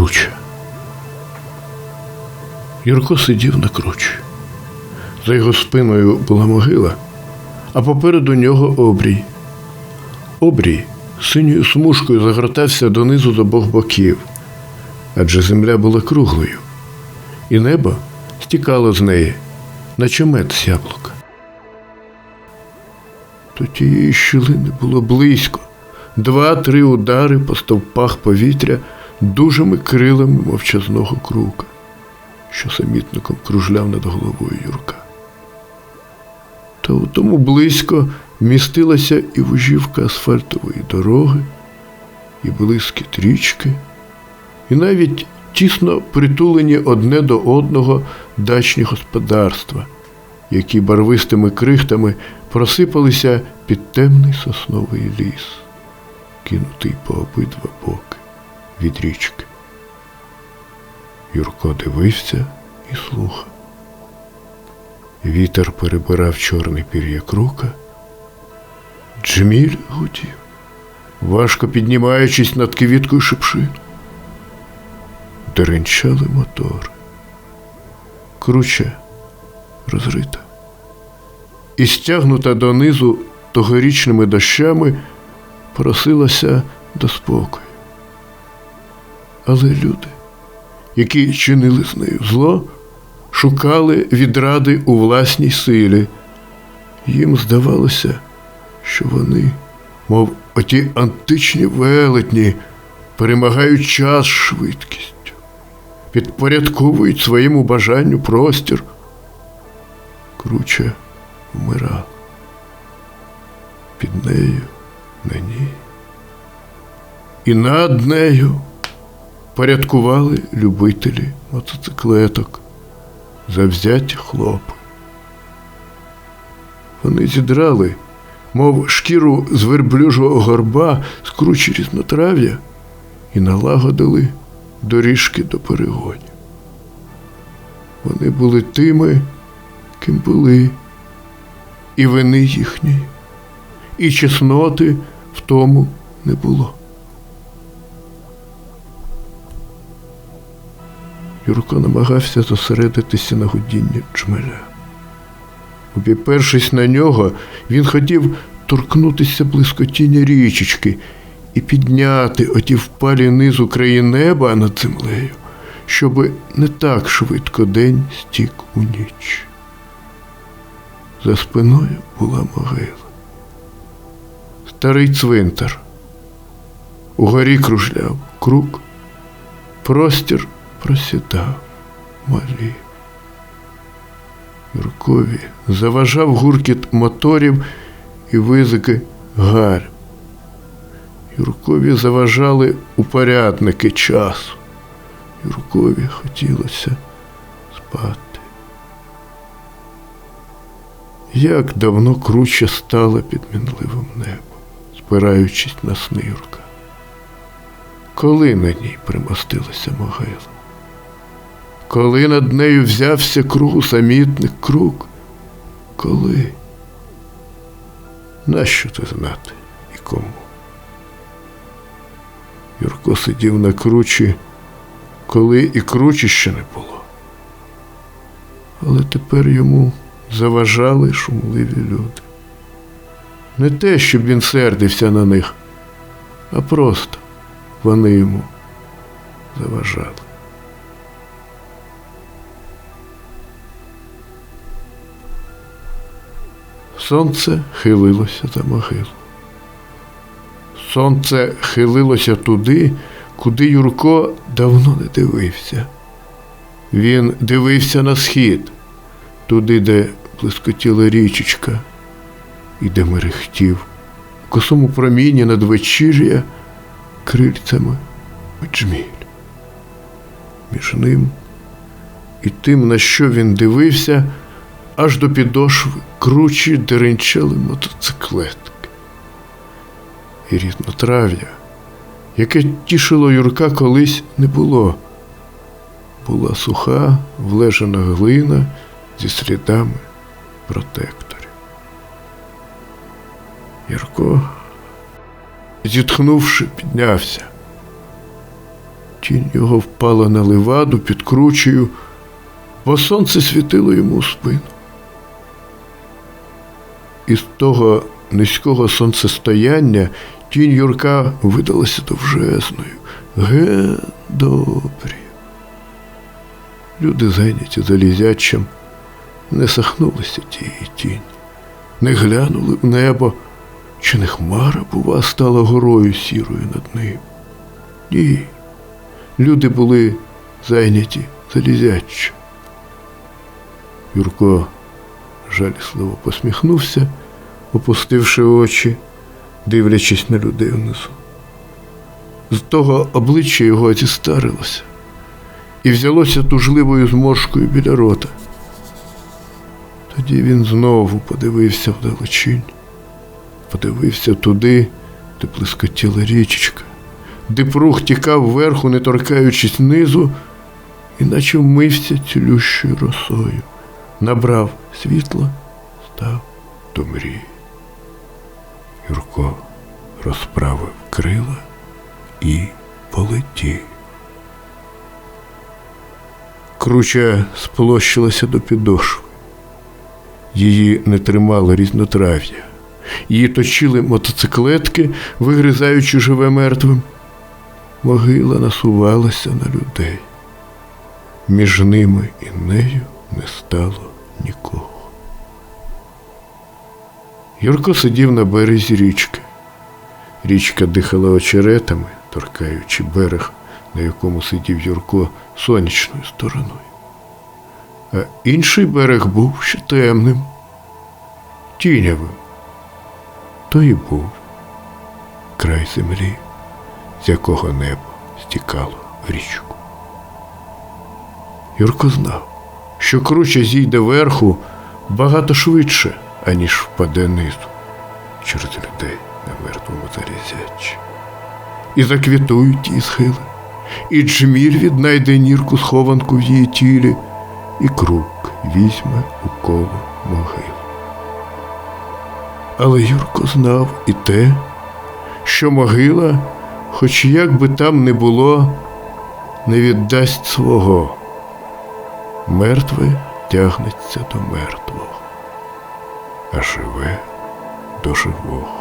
Круче. Юрко сидів на кручі. За його спиною була могила, а попереду нього обрій. Обрій синьою смужкою загортався донизу з обох боків, адже земля була круглою, і небо стікало з неї, наче мед з яблука. До тієї щілини було близько. Два-три удари по стовпах повітря дужими крилами мовчазного крука, що самітником кружляв над головою Юрка. Та у тому близько містилася і вужівка асфальтової дороги, і блискіт річки, і навіть тісно притулені одне до одного дачні господарства, які барвистими крихтами просипалися під темний сосновий ліс, кинутий по обидва боки від річки. Юрко дивився і слухав. Вітер перебирав чорний пір'я крука. Джміль гудів, важко піднімаючись над квіткою шипшину. Деренчали мотори. Круче розрита. І стягнута донизу тогорічними дощами просилася до спокою. Але люди, які чинили з нею зло, шукали відради у власній силі. Їм здавалося, що вони, мов оті античні велетні, перемагають час швидкістю, підпорядковують своєму бажанню простір. Круче вмирала. Під нею на ній. І над нею порядкували любителі мотоциклеток, завзяті хлопи. Вони зідрали, мов шкіру з верблюжого горба з кручі різнотрав'я і налагодили доріжки до перегонів. Вони були тими, ким були, і вини їхньої, і чесноти в тому не було. Юрко намагався зосередитися на гудінні джмеля. Обіпершись на нього, він хотів торкнутися блискотіння річечки і підняти оті впалі низу краї неба над землею, щоби не так швидко день стік у ніч. За спиною була могила. Старий цвинтар. Угорі кружляв круг, простір просідав, малів. Юркові заважав гуркіт моторів і визики гарь. Юркові заважали упорядники часу. Юркові хотілося спати. Як давно круче стало під мінливим небом, спираючись на сни Юрка. Коли на ній примостилася могила? Коли над нею взявся круг самітник круг? Коли? Нащо це знати і кому? Юрко сидів на кручі, коли і кручі ще не було. Але тепер йому заважали шумливі люди. Не те, щоб він сердився на них, а просто вони йому заважали. Сонце хилилося за могилу. Сонце хилилося туди, куди Юрко давно не дивився. Він дивився на схід, туди, де блискотіла річечка, і де мерехтів, у косому промінні надвечір'я крильцями джміль. Між ним і тим, на що він дивився, аж до підошви кручі деренчали мотоциклетки. І різнотрав'я, яке тішило Юрка колись не було. Була суха, влежана глина зі слідами протекторів. Юрко, зітхнувши, піднявся. Тінь його впала на леваду під кручею, бо сонце світило йому у спину. Із того низького сонцестояння тінь Юрка видалася довжезною. Ге добрі. Люди, зайняті залізячим, не сахнулися тієї тіні, не глянули в небо, чи не хмара, бува, стала горою сірою над ним. Ні. Люди були зайняті залізячим. Юрко жалісливо посміхнувся, опустивши очі, дивлячись на людей внизу. З того обличчя його зістарилося і взялося тужливою зморшкою біля рота. Тоді він знову подивився вдалечінь, подивився туди, де плескотіла річечка, де прух тікав вверху, не торкаючись низу, і наче вмився цілющою росою, набрав світла, став до мрії. Юрко розправив крила і полетів. Круча сплощилася до підошви. Її не тримало різнотрав'я. Її точили мотоциклетки, вигризаючи живе мертвим. Могила насувалася на людей. Між ними і нею не стало нікого. Юрко сидів на березі річки. Річка дихала очеретами, торкаючи берег, на якому сидів Юрко сонячною стороною. А інший берег був ще темним, тінявим. То і був край землі, з якого небо стікало в річку. Юрко знав, що круче зійде верху багато швидше, аніж впаде низу через людей на мертвому залізячі. І заквітують ті схили, і джміль віднайде нірку схованку в її тілі, і круг візьме у коло могил. Але Юрко знав і те, що могила, хоч як би там не було, не віддасть свого. Мертве тягнеться до мертвого, а живе до живого.